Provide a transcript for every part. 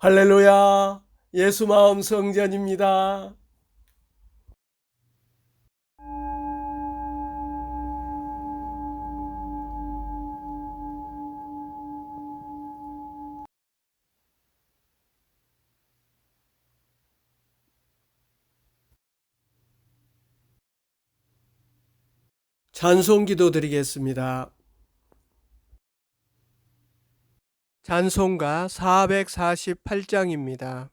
할렐루야! 예수 마음 성전입니다. 찬송 기도 드리겠습니다. 찬송가 448장입니다.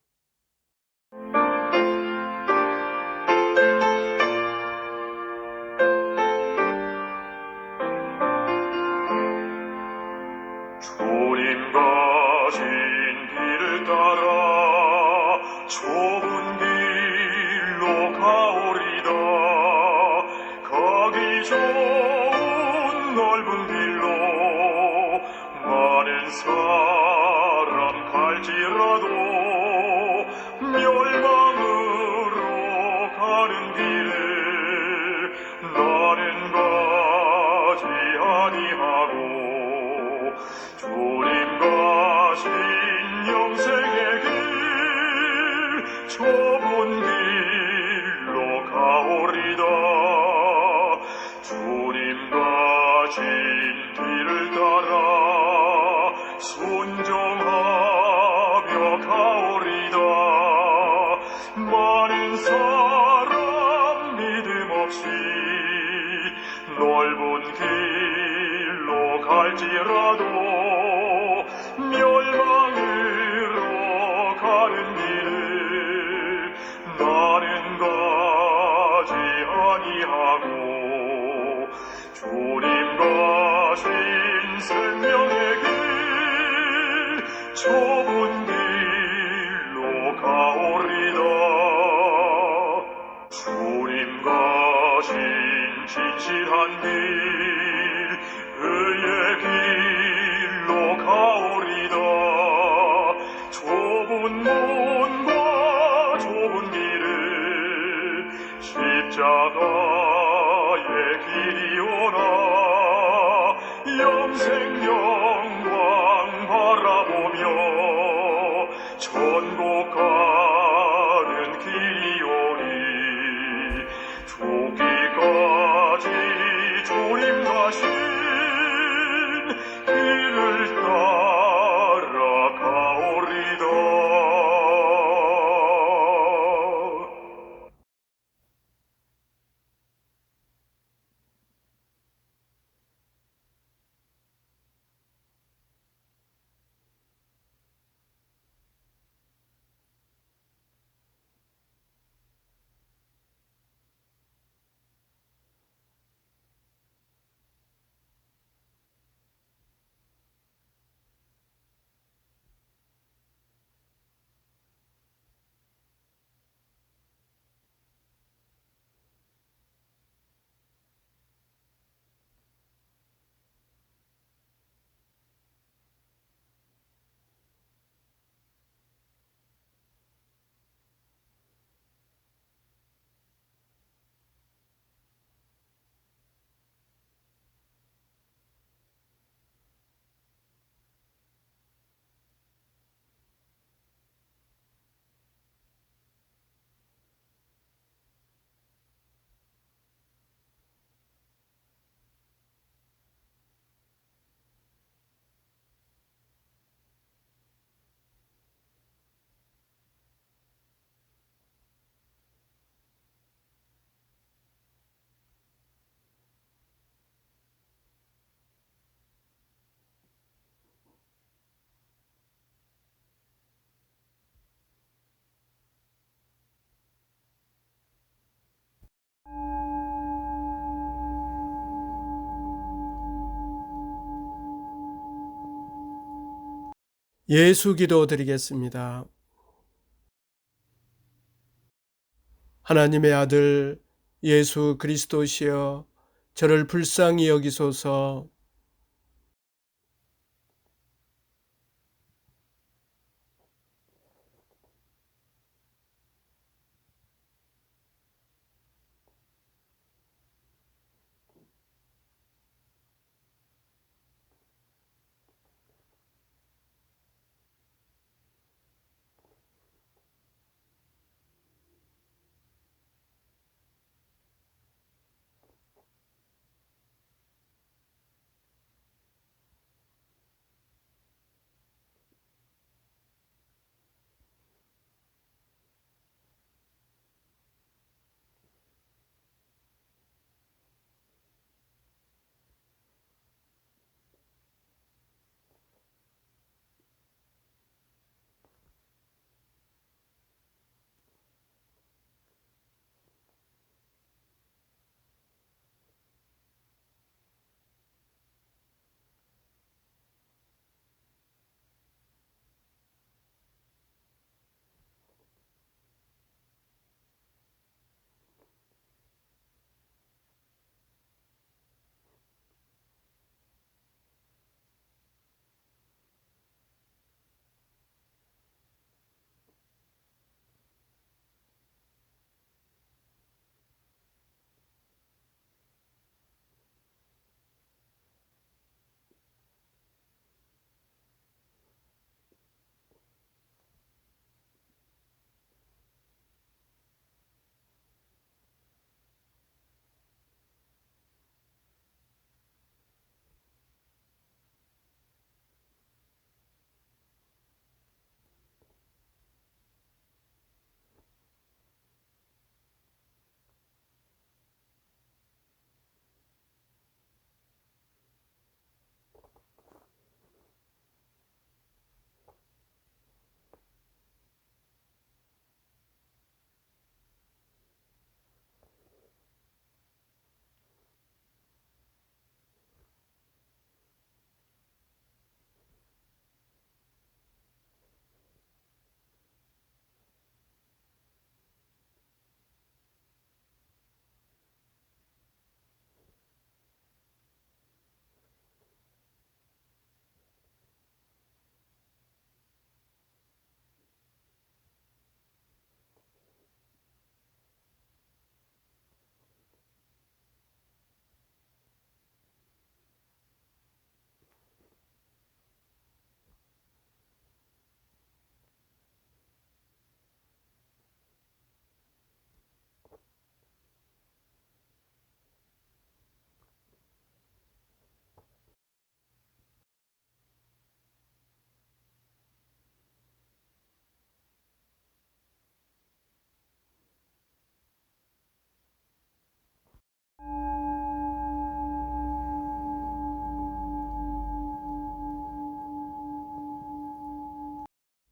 넓은 길로 갈지라도 London. 예수 기도 드리겠습니다. 하나님의 아들 예수 그리스도시여 저를 불쌍히 여기소서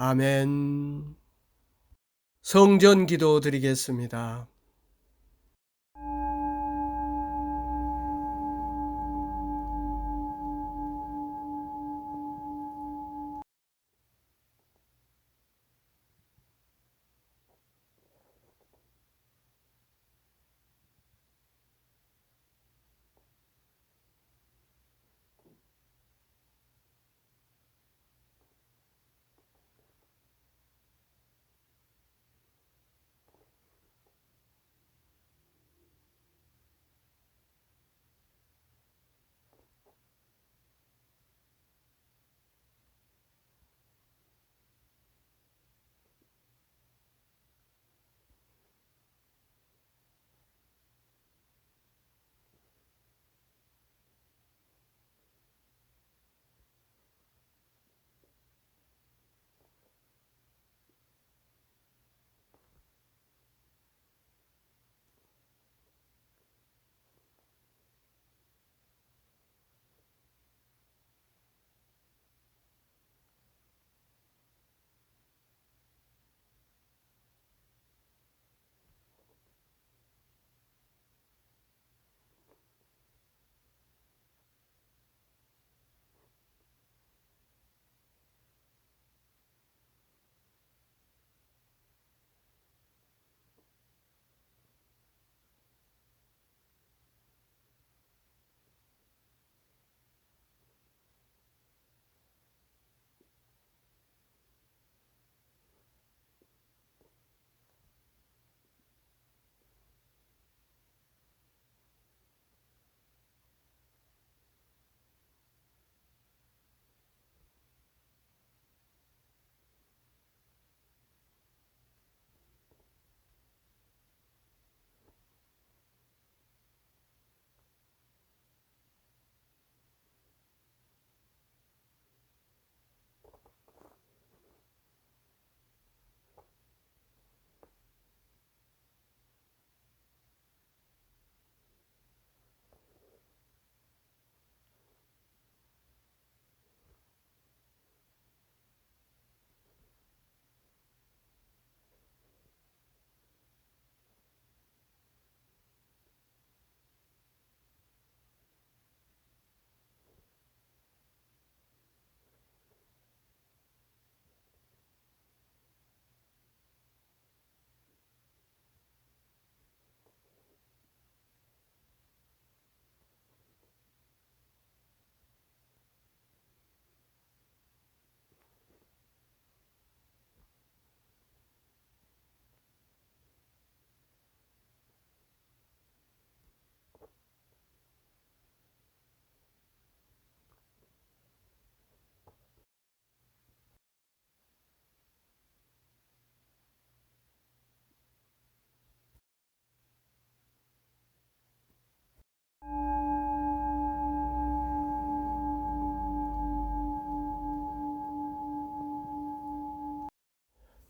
아멘. 성전 기도 드리겠습니다.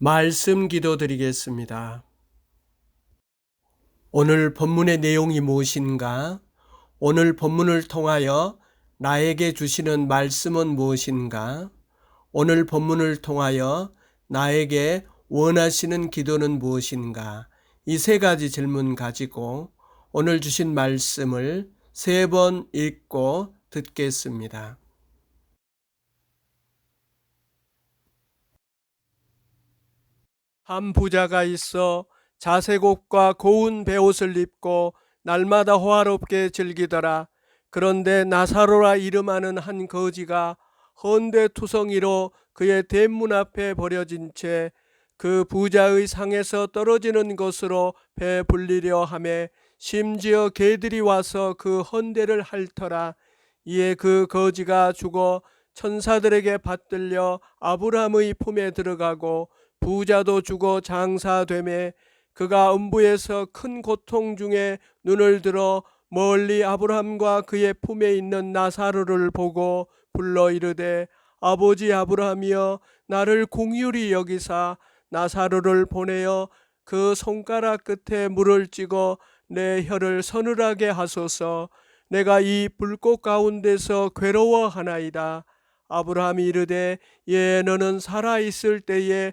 말씀 기도 드리겠습니다. 오늘 본문의 내용이 무엇인가? 오늘 본문을 통하여 나에게 주시는 말씀은 무엇인가? 오늘 본문을 통하여 나에게 원하시는 기도는 무엇인가? 이 세 가지 질문 가지고 오늘 주신 말씀을 세 번 읽고 듣겠습니다. 한 부자가 있어 자색 옷과 고운 베옷을 입고 날마다 호화롭게 즐기더라. 그런데 나사로라 이름하는 한 거지가 헌데 투성이로 그의 대문 앞에 버려진 채 그 부자의 상에서 떨어지는 것으로 배 불리려 하매 심지어 개들이 와서 그 헌대를 핥더라. 이에 그 거지가 죽어 천사들에게 받들려 아브라함의 품에 들어가고 부자도 죽어 장사되매 그가 음부에서 큰 고통 중에 눈을 들어 멀리 아브라함과 그의 품에 있는 나사로를 보고 불러 이르되 아버지 아브라함이여 나를 공유리 여기사 나사로를 보내어 그 손가락 끝에 물을 찍어 내 혀를 서늘하게 하소서. 내가 이 불꽃 가운데서 괴로워하나이다. 아브라함이 이르되 예 너는 살아 있을 때에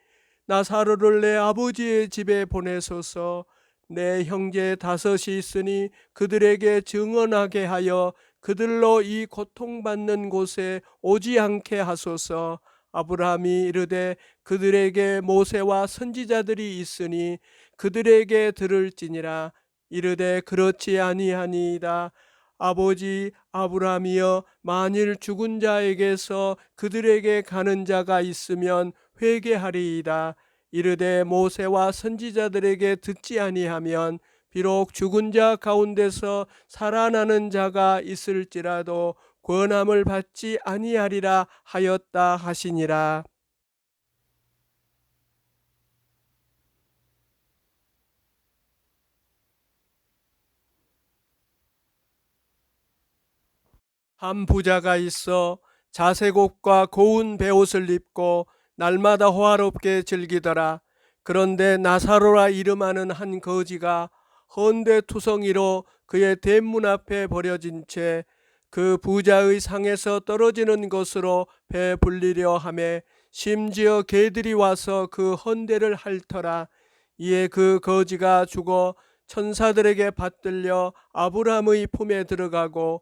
나사로를 내 아버지의 집에 보내소서. 내 형제 다섯이 있으니 그들에게 증언하게 하여 그들로 이 고통받는 곳에 오지 않게 하소서. 아브라함이 이르되 그들에게 모세와 선지자들이 있으니 그들에게 들을지니라. 이르되 그렇지 아니하니이다 아버지 아브라함이여 만일 죽은 자에게서 그들에게 가는 자가 있으면 회개하리이다 이르되 모세와 선지자들에게 듣지 아니하면 비록 죽은 자 가운데서 살아나는 자가 있을지라도 권함을 받지 아니하리라 하였다 하시니라. 한 부자가 있어 자색 옷과 고운 베옷을 입고 날마다 호화롭게 즐기더라. 그런데 나사로라 이름하는 한 거지가 헌데 투성이로 그의 대문 앞에 버려진 채 그 부자의 상에서 떨어지는 것으로 배 불리려 하매 심지어 개들이 와서 그 헌대를 핥더라. 이에 그 거지가 죽어 천사들에게 받들려 아브라함의 품에 들어가고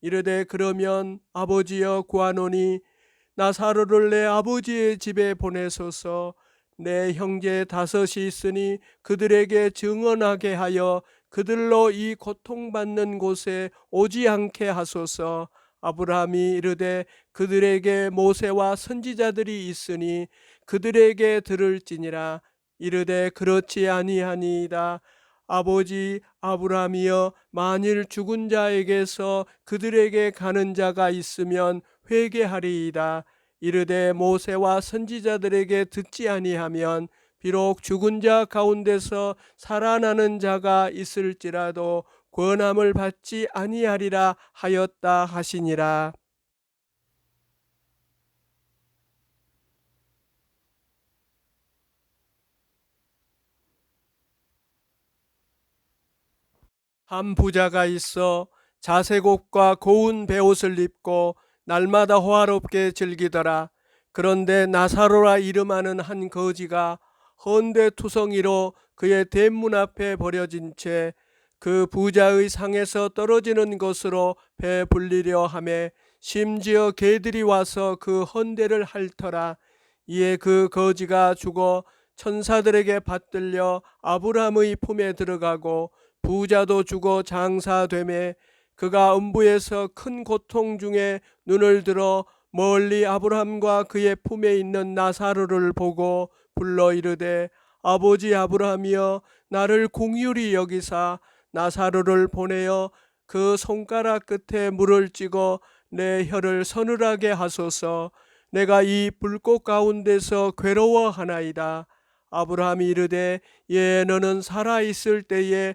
이르되 그러면 아버지여 구하노니 나사로를 내 아버지의 집에 보내소서. 내 형제 다섯이 있으니 그들에게 증언하게 하여 그들로 이 고통받는 곳에 오지 않게 하소서. 아브라함이 이르되 그들에게 모세와 선지자들이 있으니 그들에게 들을지니라. 이르되 그렇지 아니하니이다. 아버지 아브라함이여 만일 죽은 자에게서 그들에게 가는 자가 있으면 회개하리이다 이르되 모세와 선지자들에게 듣지 아니하면 비록 죽은 자 가운데서 살아나는 자가 있을지라도 권함을 받지 아니하리라 하였다 하시니라. 한 부자가 있어 자색 옷과 고운 베옷을 입고 날마다 호화롭게 즐기더라. 그런데 나사로라 이름하는 한 거지가 헌데 투성이로 그의 대문 앞에 버려진 채 그 부자의 상에서 떨어지는 것으로 배 불리려 하매 심지어 개들이 와서 그 헌대를 핥더라 이에 그 거지가 죽어 천사들에게 받들려 아브라함의 품에 들어가고 부자도 죽어 장사되매 그가 음부에서 큰 고통 중에 눈을 들어 멀리 아브라함과 그의 품에 있는 나사로를 보고 불러 이르되 아버지 아브라함이여 나를 공유리 여기사 나사로를 보내어 그 손가락 끝에 물을 찍어 내 혀를 서늘하게 하소서. 내가 이 불꽃 가운데서 괴로워하나이다. 아브라함이 이르되 예 너는 살아 있을 때에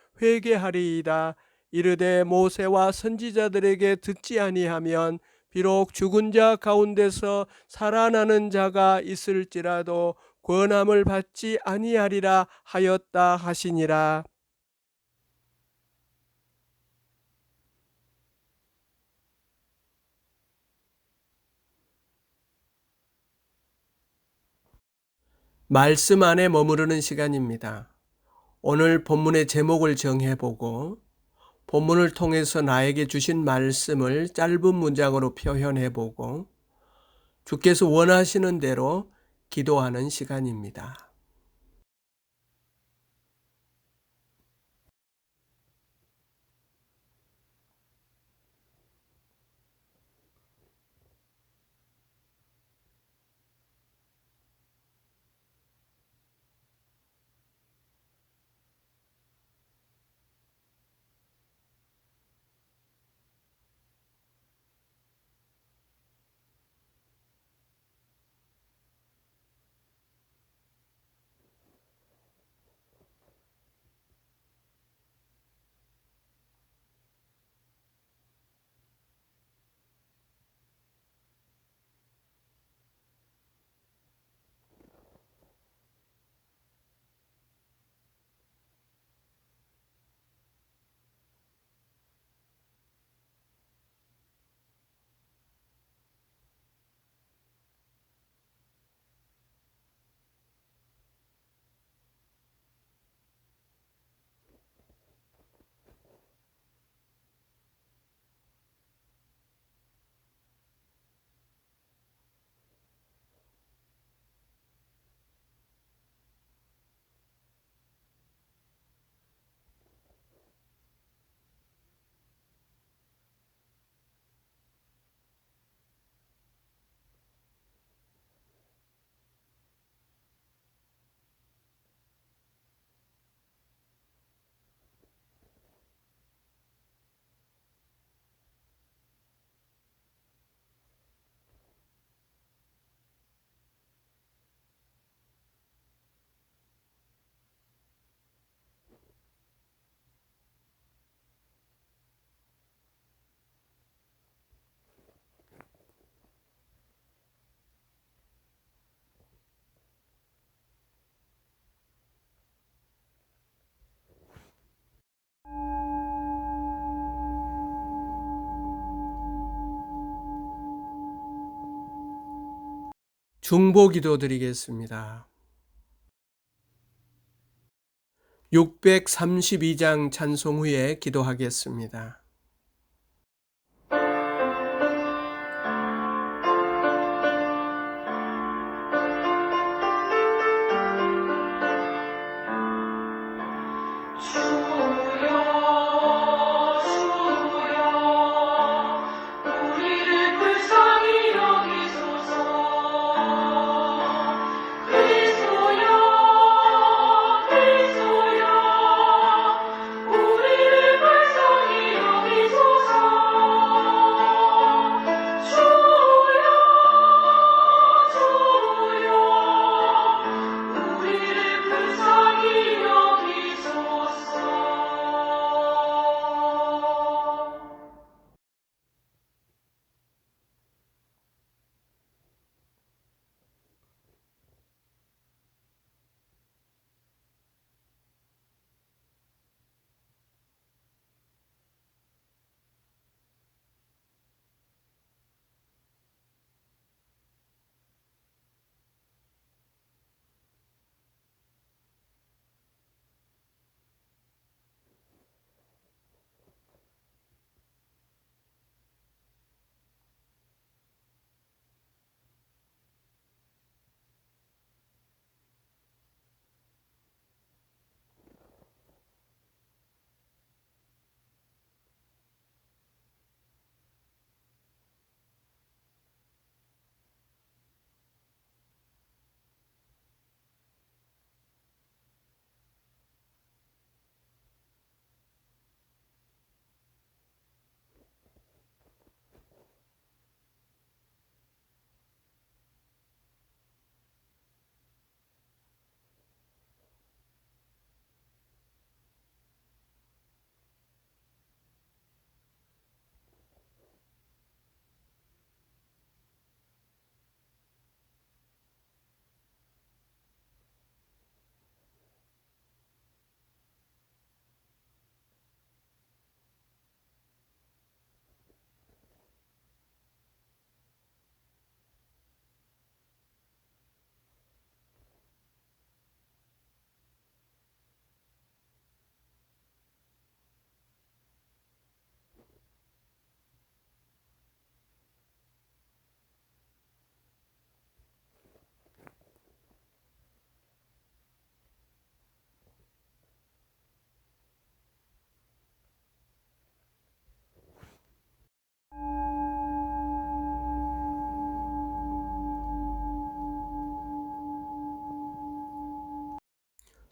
회개하리이다 이르되 모세와 선지자들에게 듣지 아니하면 비록 죽은 자 가운데서 살아나는 자가 있을지라도 권함을 받지 아니하리라 하였다 하시니라. 말씀 안에 머무르는 시간입니다. 오늘 본문의 제목을 정해보고 본문을 통해서 나에게 주신 말씀을 짧은 문장으로 표현해보고 주께서 원하시는 대로 기도하는 시간입니다. 중보 기도 드리겠습니다. 632장 찬송 후에 기도하겠습니다.